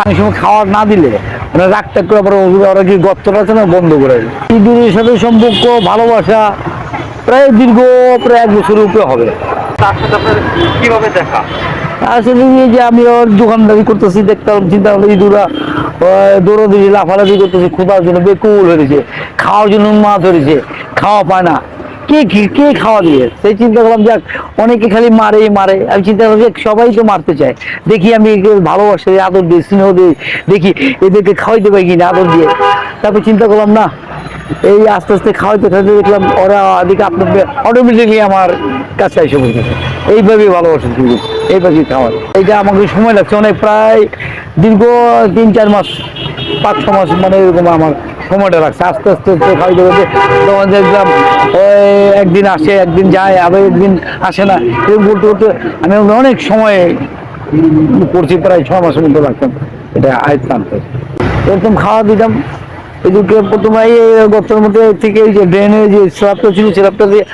অনেক সময় খাওয়ার না দিলে মানে রাগটা করে আবার ওরা কি গর্তটা আছে না বন্ধ করে? ইঁদুরের সাথে সম্পর্ক ভালোবাসা প্রায় দীর্ঘ প্রায় এক বছরের উপরে হবে। তার সাথে আপনার কীভাবে দেখা? আসলে এই যে আমি ওর দোকানদারি করতেছি দেখতাম চিন্তা করলে ইঁদুরা দৌড়াদৌড়ি লাফালাফি করতেছে ক্ষুধার জন্য বেকুল হয়েছে খাওয়ার জন্য মা ধরেছে খাওয়া পায় না। কে কি খাওয়া দিয়ে? সেই চিন্তা করলাম, যাক, অনেকে খালি মারে মারে। আমি চিন্তা করলাম যে সবাই তো মারতে চায়। দেখি আমি ভালোবাসে, আদর দিই, স্নেহ দিই, দেখি এদেরকে খাওয়াইতে পারি কিনা, আদর দিয়ে। তারপর চিন্তা করলাম, না, এই আস্তে আস্তে খাওয়াইতে খাওয়াইতে দেখলাম, ওরা এদিকে আপনার অটোমেটিকলি আমার কাছে এসে বলতেছে। এইভাবেই ভালোবাসে শুরু এইভাবে খাওয়ার এইটা আমাকে সময় লাগছে অনেক প্রায় দীর্ঘ তিন, চার মাস, পাঁচ, ছ মাস মানে এরকম আমার সময়টা লাগছে আস্তে আস্তে আস্তে খাওয়াইতে খাওয়াইতে তখন দেখলাম একদিন আসে, একদিন যায় আবার একদিন আসে না এরকম করতে করতে আমি অনেক সময় করছি, প্রায় ছ মাসের মতো লাগতাম এটা আয়ত্ত আনতে। এরকম খাওয়া দিতাম। এদিকে প্রথমে এই গর্তের মধ্যে থেকে এই যে ড্রেনে যে স্ল্যাবটা ছিল, স্ল্যাবটা দিয়ে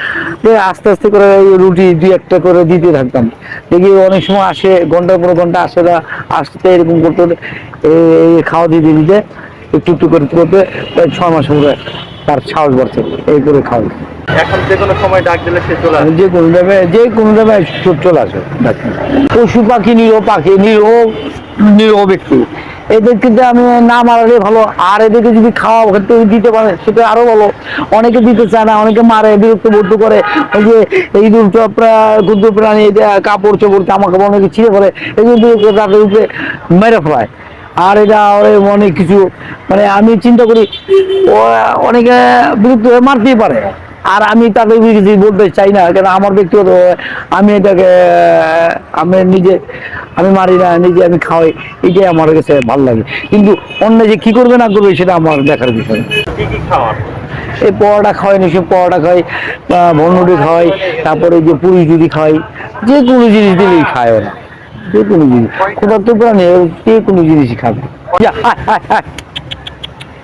দিয়ে আস্তে আস্তে করে এই রুটি দুই একটা করে দিতে থাকতাম। দেখি অনেক সময় আসে, ঘণ্টার পর ঘণ্টা আসে না, আসতে এরকম করতে এই খাওয়া দিতে দিতে একটু একটু করতে করতে প্রায় ছয় মাস পরে তার সাহস বাড়ছে এই করে খাওয়া এখন যে কোনো সময় ডাক দিলে সে চলে আসে? যে কোনো দামে যে কোনো দামে চলে আসে পশু পাখি পাখি ব্যক্তি। আমি না মারালে ভালো আর এদেরকে যদি খাওয়া খেতে দিতে পারে সেটা আরও ভালো। অনেকে দিতে চায় না অনেকে মারে বিরক্ত বোধ করে। ওই যে এই দুটো ক্ষুদ্র প্রাণী কাপড় চোপড় জামা কাপড় অনেকে ছিঁড়ে পড়ে এই তাদের উপরে মেরে ফেলায়। আর এটা ওরে অনেক কিছু মানে আমি চিন্তা করি ও অনেকে বিরক্ত হয়ে মারতেই পারে। আর আমি তাদের কিছু বলতে চাই না কেন আমার ব্যক্তিগত আমি এটাকে আমি নিজে আমি মারি না নিজে আমি খাওয়াই এটাই আমার কাছে ভালো লাগে। কিন্তু অন্য যে কি করবে না করবে সেটা আমার দেখার বিষয়। এই পরোটা খাওয়াই নিশ্চয় পরোটা খাই বা ভন্ডুটি খাওয়াই তারপরে যে পুরি যদি খাই যে কোনো জিনিস দিলেই খায় ওরা যে কোনো জিনিস কোথাও তো প্রাণী যে কোনো জিনিসই খাবে।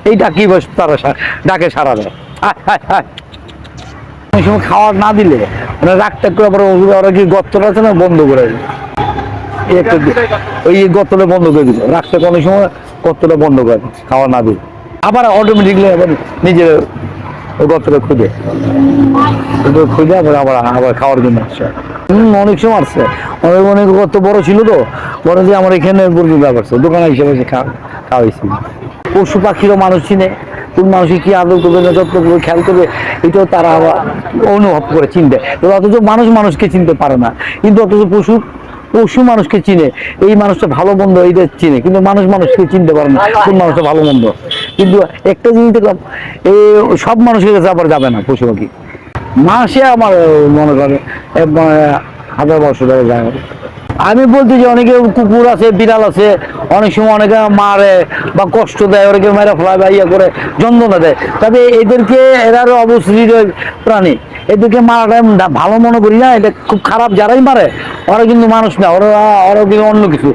এই ডাকি বস তারা ডাকে সারা দেয় সময় খাওয়ার না দিলে মানে রাগটা করে আবার ওরা কি গর্তটা আছে না বন্ধ করে। একটা ওই গর্তটা বন্ধ করে দিল রাগটা অনেক সময় গর্তটা বন্ধ করে খাওয়া না দিলে আবার অটোমেটিকলি আবার নিজের ওই খুঁজে। খুঁজে আবার আবার খাওয়ার জন্য আসছে। অনেক সময় আসছে। অনেক অনেক বড় ছিল তো। বড় যে আমার এখানে দোকানে হিসেবে খাওয়াইছি। পশু পাখিরও মানুষ চিনে। কোন মানুষকে কি আদর করবে না যত্ন করবে, খেয়াল করবে? এটাও তারা আবার অনুভব করে চিনতে তো অথচ মানুষ মানুষকে চিনতে পারে না। কিন্তু অথচ পশু পশু মানুষকে চিনে। এই মানুষটা ভালো মন্দ, এইটা চিনে। কিন্তু মানুষ মানুষকে চিনতে পারে না কোন মানুষটা ভালো মন্দ। কিন্তু একটা জিনিস দেখলাম এই সব মানুষের কাছে আবার যাবে না পশু পাখি। মাসে আমার মনে করে হাজার বছর ধরে যায়। আমি বলতে যে অনেকে কুকুর আছে, বিড়াল আছে, অনেক সময় অনেকে মারে বা কষ্ট দেয়, অনেকে মেরে ফেলায় বা ইয়ে করে, যন্ত্রণা দেয়। তবে এদেরকে এরারও অবস্থিত প্রাণী। এদেরকে মারাটা ভালো মনে করি না, এটা খুব খারাপ, যারাই মারে, ওরা কিন্তু মানুষ না, ওরা ওরা কিন্তু অন্য কিছু।